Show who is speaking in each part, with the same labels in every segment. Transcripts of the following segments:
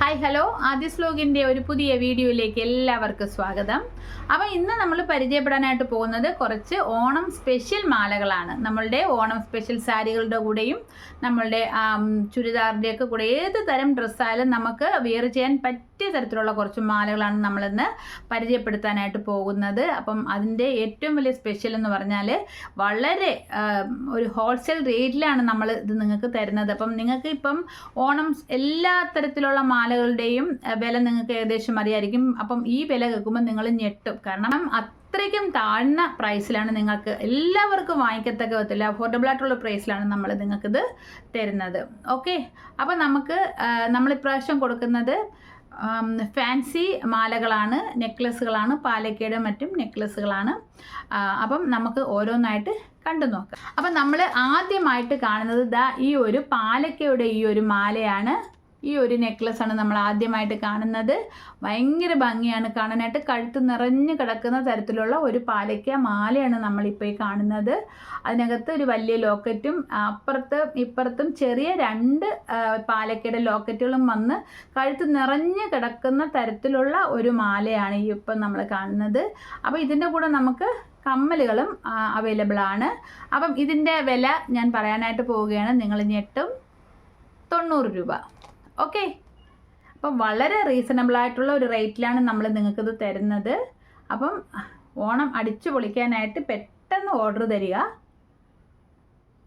Speaker 1: Hi hello ആദ്യ സ്ലോഗിന്റെ ഒരു പുതിയ വീഡിയോയിലേക്ക് എല്ലാവർക്കും സ്വാഗതം. അപ്പോൾ ഇന്ന് നമ്മൾ പരിചയപ്പെടാനായിട്ട് പോകുന്നത് കുറച്ച് ഓണം സ്പെഷ്യൽ മാലകളാണ്. നമ്മളുടെ ഓണം സ്പെഷ്യൽ സാരികളുടെ കൂടെയും നമ്മളുടെ ചുരിദാറിന്റെയൊക്കെ കൂടെ ഏത് തരം ഡ്രസ്സായാലും നമുക്ക് വിയർ ചെയ്യാൻ പറ്റിയ തരത്തിലുള്ള കുറച്ച് മാലകളാണ് നമ്മളിന്ന് പരിചയപ്പെടുത്താനായിട്ട് പോകുന്നത്. അപ്പം അതിന്റെ ഏറ്റവും വലിയ സ്പെഷ്യൽ എന്ന് പറഞ്ഞാൽ വളരെ ഒരു ഹോൾസെയിൽ റേറ്റിലാണ് നമ്മൾ ഇത് നിങ്ങൾക്ക് തരുന്നത്. അപ്പം നിങ്ങൾക്ക് ഇപ്പം ഓണം എല്ലാ തരത്തിലുള്ള മാലകളുടെയും വില നിങ്ങൾക്ക് ഏകദേശം അറിയായിരിക്കും. അപ്പം ഈ വില കേൾക്കുമ്പോൾ നിങ്ങൾ ഞെട്ടും. കാരണം അത്രയ്ക്കും താഴ്ന്ന പ്രൈസിലാണ് നിങ്ങൾക്ക് എല്ലാവർക്കും വാങ്ങിക്കത്തക്ക വിധത്തിൽ അഫോർഡബിൾ ആയിട്ടുള്ള പ്രൈസിലാണ് നമ്മൾ നിങ്ങൾക്കിത് തരുന്നത്. ഓക്കെ അപ്പം നമുക്ക് നമ്മൾ ഇപ്രാവശ്യം കൊടുക്കുന്നത് ഫാൻസി മാലകളാണ് നെക്ലസ്സുകളാണ് പാലക്കയുടെ മറ്റും നെക്ലസ്സുകളാണ് അപ്പം നമുക്ക് ഓരോന്നായിട്ട് കണ്ടു നോക്കാം. അപ്പം നമ്മൾ ആദ്യമായിട്ട് കാണുന്നത് ദാ ഈ ഒരു പാലക്കയുടെ ഈ ഒരു മാലയാണ്. ഈ ഒരു നെക്ലസ് ആണ് നമ്മൾ ആദ്യമായിട്ട് കാണുന്നത്. ഭയങ്കര ഭംഗിയാണ് കാണാനായിട്ട്. കഴുത്ത് നിറഞ്ഞു കിടക്കുന്ന തരത്തിലുള്ള ഒരു പാലയ്ക്ക മാലയാണ് നമ്മളിപ്പോൾ ഈ കാണുന്നത്. അതിനകത്ത് ഒരു വലിയ ലോക്കറ്റും അപ്പുറത്ത് ഇപ്പുറത്തും ചെറിയ രണ്ട് പാലക്കയുടെ ലോക്കറ്റുകളും വന്ന് കഴുത്ത് നിറഞ്ഞു കിടക്കുന്ന തരത്തിലുള്ള ഒരു മാലയാണ് ഈ ഇപ്പം നമ്മൾ കാണുന്നത്. അപ്പോൾ ഇതിന്റെ കൂടെ നമുക്ക് കമ്മലുകളും അവൈലബിൾ ആണ്. അപ്പം ഇതിന്റെ വില ഞാൻ പറയാനായിട്ട് പോവുകയാണ്. നിങ്ങൾ ഞെട്ടും തൊണ്ണൂറ് രൂപ. ഓക്കെ. അപ്പം വളരെ റീസണബിൾ ആയിട്ടുള്ള ഒരു റേറ്റിലാണ് നമ്മൾ നിങ്ങൾക്കിത് തരുന്നത്. അപ്പം ഓണം അടിച്ചു പൊളിക്കാനായിട്ട് പെട്ടെന്ന് ഓർഡർ തരിക.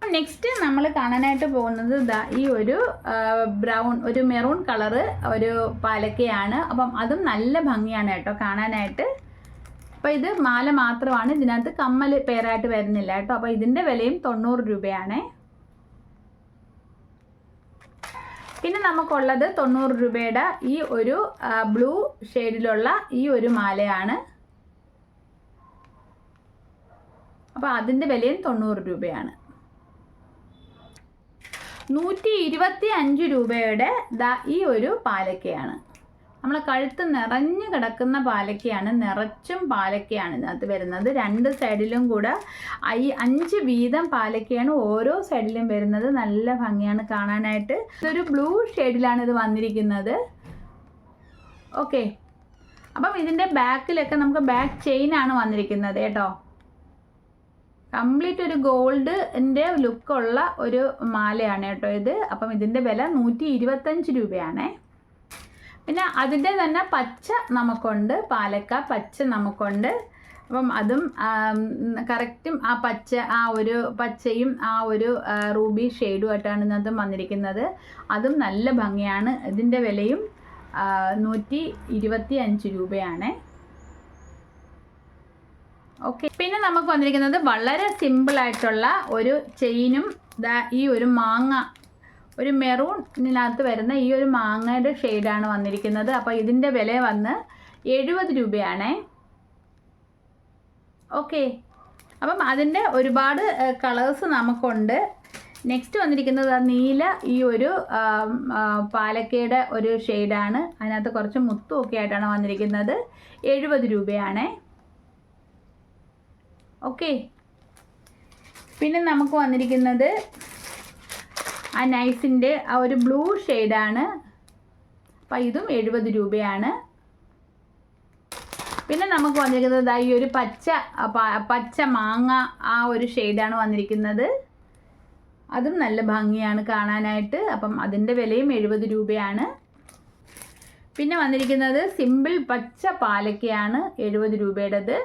Speaker 1: നെക്സ്റ്റ് നമ്മൾ കാണാനായിട്ട് പോകുന്നത് ദാ ഈ ഒരു ബ്രൗൺ ഒരു മെറൂൺ കളറ് ഒരു പാലക്കയാണ്. അപ്പം അതും നല്ല ഭംഗിയാണ് കേട്ടോ കാണാനായിട്ട്. അപ്പോൾ ഇത് മാല മാത്രമാണ്. ഇതിനകത്ത് കമ്മൽ പേരായിട്ട് വരുന്നില്ല കേട്ടോ. അപ്പോൾ ഇതിന്റെ വിലയും തൊണ്ണൂറ് രൂപയാണേ. പിന്നെ നമുക്കുള്ളത് തൊണ്ണൂറ് രൂപയുടെ ഈ ഒരു ബ്ലൂ ഷെയ്ഡിലുള്ള ഈ ഒരു മാലയാണ്. അപ്പോൾ അതിന്റെ വിലയും തൊണ്ണൂറ് രൂപയാണ്. നൂറ്റി ഇരുപത്തി അഞ്ച് രൂപയുടെ ദാ ഈ ഒരു പാലക്കയാണ്. നമ്മളെ കഴുത്ത് നിറഞ്ഞു കിടക്കുന്ന പാലക്കയാണ് നിറച്ചും പാലക്കയാണ് ഇതിനകത്ത് വരുന്നത്. രണ്ട് സൈഡിലും കൂടെ ഈ അഞ്ച് വീതം പാലക്കയാണ് ഓരോ സൈഡിലും വരുന്നത്. നല്ല ഭംഗിയാണ് കാണാനായിട്ട്. ഇതൊരു ബ്ലൂ ഷെയ്ഡിലാണ് ഇത് വന്നിരിക്കുന്നത്. ഓക്കെ. അപ്പം ഇതിന്റെ ബാക്കിലൊക്കെ നമുക്ക് ബാക്ക് ചെയിൻ ആണ് വന്നിരിക്കുന്നത് കേട്ടോ. കംപ്ലീറ്റ് ഒരു ഗോൾഡിന്റെ ലുക്കുള്ള ഒരു മാലയാണ് കേട്ടോ ഇത്. അപ്പം ഇതിന്റെ വില നൂറ്റി ഇരുപത്തഞ്ച് രൂപയാണേ. പിന്നെ അതിന്റെ തന്നെ പച്ച നമുക്കുണ്ട് പാലക്ക പച്ച നമുക്കുണ്ട്. അപ്പം അതും കറക്റ്റും ആ പച്ച ആ ഒരു പച്ചയും ആ ഒരു റൂബി ഷെയ്ഡുമായിട്ടാണ് ഇന്നത്തെ വന്നിരിക്കുന്നത്. അതും നല്ല ഭംഗിയാണ്. ഇതിന്റെ വിലയും നൂറ്റി ഇരുപത്തി അഞ്ച് രൂപയാണേ. ഓക്കെ. പിന്നെ നമുക്ക് വന്നിരിക്കുന്നത് വളരെ സിമ്പിളായിട്ടുള്ള ഒരു ചെയിനും ഈ ഒരു മാങ്ങ ഒരു മെറൂൺ മെറൂണിനകത്ത് വരുന്ന ഈ ഒരു മാങ്ങയുടെ ഷെയ്ഡാണ് വന്നിരിക്കുന്നത്. അപ്പോൾ ഇതിന്റെ വില വന്ന് എഴുപത് രൂപയാണേ. ഓക്കെ. അപ്പം അതിന്റെ ഒരുപാട് കളേഴ്സ് നമുക്കുണ്ട്. നെക്സ്റ്റ് വന്നിരിക്കുന്നത് നീല ഈ ഒരു പാലക്കയുടെ ഒരു ഷെയ്ഡാണ്. അതിനകത്ത് കുറച്ച് മുത്തും ഒക്കെ ആയിട്ടാണ് വന്നിരിക്കുന്നത്. എഴുപത് രൂപയാണേ. ഓക്കെ. പിന്നെ നമുക്ക് വന്നിരിക്കുന്നത് ആ നൈസിന്റെ ആ ഒരു ബ്ലൂ ഷെയ്ഡാണ്. അപ്പം ഇതും എഴുപത് രൂപയാണ്. പിന്നെ നമുക്ക് വന്നിരിക്കുന്നത് ഈ ഒരു പച്ച പച്ച മാങ്ങ ആ ഒരു ഷെയ്ഡാണ് വന്നിരിക്കുന്നത്. അതും നല്ല ഭംഗിയാണ് കാണാനായിട്ട്. അപ്പം അതിന്റെ വിലയും എഴുപത് രൂപയാണ്. പിന്നെ വന്നിരിക്കുന്നത് സിമ്പിൾ പച്ച പാലക്കയാണ് എഴുപത് രൂപയുടേത്.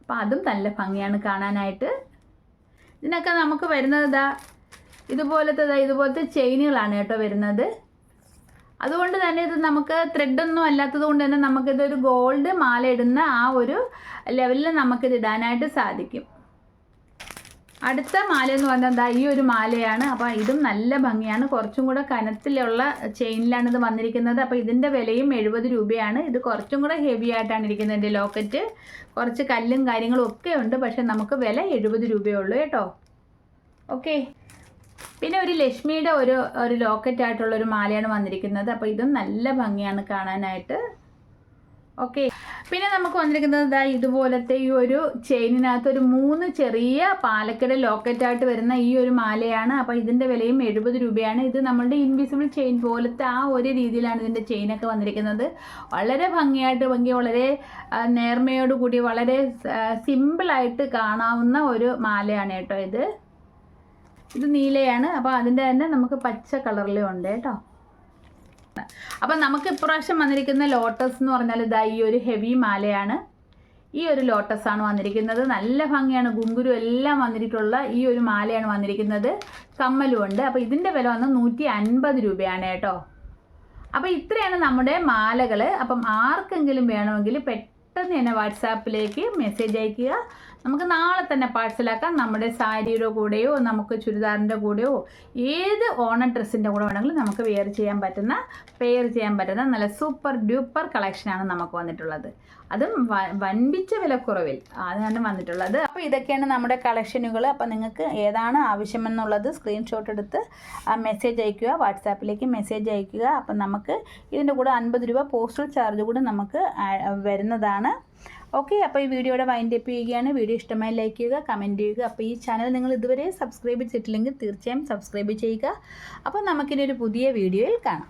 Speaker 1: അപ്പം അതും നല്ല ഭംഗിയാണ് കാണാനായിട്ട്. ഇതിനൊക്കെ നമുക്ക് വരുന്നത് ഇതുപോലത്തെ ഇതുപോലത്തെ ചെയിനുകളാണ് കേട്ടോ വരുന്നത്. അതുകൊണ്ട് തന്നെ ഇത് നമുക്ക് ത്രെഡൊന്നും അല്ലാത്തത് കൊണ്ട് തന്നെ നമുക്കിതൊരു ഗോൾഡ് മാല ഇടുന്ന ആ ഒരു ലെവലിൽ നമുക്കിത് ഇടാനായിട്ട് സാധിക്കും. അടുത്ത മാല എന്ന് പറഞ്ഞാൽ ഈ ഒരു മാലയാണ്. അപ്പോൾ ഇതും നല്ല ഭംഗിയാണ്. കുറച്ചും കൂടെ കനത്തിലുള്ള ചെയിനിലാണ് ഇത് വന്നിരിക്കുന്നത്. അപ്പോൾ ഇതിന്റെ വിലയും എഴുപത് രൂപയാണ്. ഇത് കുറച്ചും കൂടെ ഹെവി ആയിട്ടാണ് ഇരിക്കുന്നത് എന്റെ ലോക്കറ്റ് കുറച്ച് കല്ലും കാര്യങ്ങളും ഒക്കെ ഉണ്ട്. പക്ഷെ നമുക്ക് വില എഴുപത് രൂപയേ ഉള്ളൂ കേട്ടോ. ഓക്കെ പിന്നെ ഒരു ലക്ഷ്മിയുടെ ഒരു ഒരു ലോക്കറ്റ് ആയിട്ടുള്ള ഒരു മാലയാണ് വന്നിരിക്കുന്നത്. അപ്പോൾ ഇതും നല്ല ഭംഗിയാണ് കാണാനായിട്ട്. ഓക്കെ പിന്നെ നമുക്ക് വന്നിരിക്കുന്നത് ഇതാ ഇതുപോലത്തെ ഈ ഒരു ചെയിനിനകത്ത് ഒരു മൂന്ന് ചെറിയ പാലക്കട ലോക്കറ്റായിട്ട് വരുന്ന ഈ ഒരു മാലയാണ്. അപ്പോൾ ഇതിന്റെ വിലയും എഴുപത് രൂപയാണ്. ഇത് നമ്മളുടെ ഇൻവിസിബിൾ ചെയിൻ പോലത്തെ ആ ഒരു രീതിയിലാണ് ഇതിന്റെ ചെയിനൊക്കെ വന്നിരിക്കുന്നത്. വളരെ ഭംഗിയായിട്ട് ഭംഗി വളരെ നേർമയോടുകൂടി വളരെ സിമ്പിളായിട്ട് കാണാവുന്ന ഒരു മാലയാണ് കേട്ടോ ഇത്. ഇത് നീലയാണ്. അപ്പോൾ അതിന്റെ തന്നെ നമുക്ക് പച്ച കളറിലും ഉണ്ട് കേട്ടോ. അപ്പം നമുക്ക് ഇപ്രാവശ്യം വന്നിരിക്കുന്ന ലോട്ടസ് എന്ന് പറഞ്ഞാൽ ഇതാ ഈ ഒരു ഹെവി മാലയാണ്. ഈ ഒരു ലോട്ടസ് ആണ് വന്നിരിക്കുന്നത്. നല്ല ഭംഗിയാണ്. ഗുങ്കുരു എല്ലാം വന്നിട്ടുള്ള ഈ ഒരു മാലയാണ് വന്നിരിക്കുന്നത്. കമ്മലും ഉണ്ട്. അപ്പോൾ ഇതിന്റെ വില വന്ന് നൂറ്റി അൻപത് രൂപയാണ് കേട്ടോ. അപ്പോൾ ഇത്രയാണ് നമ്മുടെ മാലകൾ അപ്പം ആർക്കെങ്കിലും വേണമെങ്കിൽ പെട്ടെന്ന് തന്നെ വാട്സാപ്പിലേക്ക് മെസ്സേജ് അയയ്ക്കുക നമുക്ക് നാളെ തന്നെ പാഴ്സലാക്കാം. നമ്മുടെ സാരിയുടെ കൂടെയോ നമുക്ക് ചുരിദാറിന്റെ കൂടെയോ ഏത് ഓണ ഡ്രസ്സിന്റെ കൂടെ വേണമെങ്കിലും നമുക്ക് വെയർ ചെയ്യാൻ പറ്റുന്ന പെയർ ചെയ്യാൻ പറ്റുന്ന നല്ല സൂപ്പർ ഡ്യൂപ്പർ കളക്ഷനാണ് നമുക്ക് വന്നിട്ടുള്ളത്. അതും വൻപിച്ച വിലക്കുറവിൽ അതാണ് വന്നിട്ടുള്ളത്. അപ്പോൾ ഇതൊക്കെയാണ് നമ്മുടെ കളക്ഷനുകൾ അപ്പോൾ നിങ്ങൾക്ക് ഏതാണ് ആവശ്യമെന്നുള്ളത് സ്ക്രീൻഷോട്ട് എടുത്ത് മെസ്സേജ് അയക്കുക. വാട്സാപ്പിലേക്ക് മെസ്സേജ് അയക്കുക. അപ്പം നമുക്ക് ഇതിന്റെ കൂടെ അൻപത് രൂപ പോസ്റ്റൽ ചാർജ് കൂടെ നമുക്ക് വരുന്നതാണ്. ഓക്കെ അപ്പോൾ ഈ വീഡിയോയുടെ വൈൻഡ് അപ്പ് ചെയ്യുകയാണ്. വീഡിയോ ഇഷ്ടമായി ലൈക്ക് ചെയ്യുക കമന്റ് ചെയ്യുക. അപ്പോൾ ഈ ചാനൽ നിങ്ങൾ ഇതുവരെ സബ്സ്ക്രൈബ് ചെയ്തിട്ടില്ലെങ്കിൽ തീർച്ചയായും സബ്സ്ക്രൈബ് ചെയ്യുക. അപ്പോൾ നമുക്കിനി ഒരു പുതിയ വീഡിയോയിൽ കാണാം.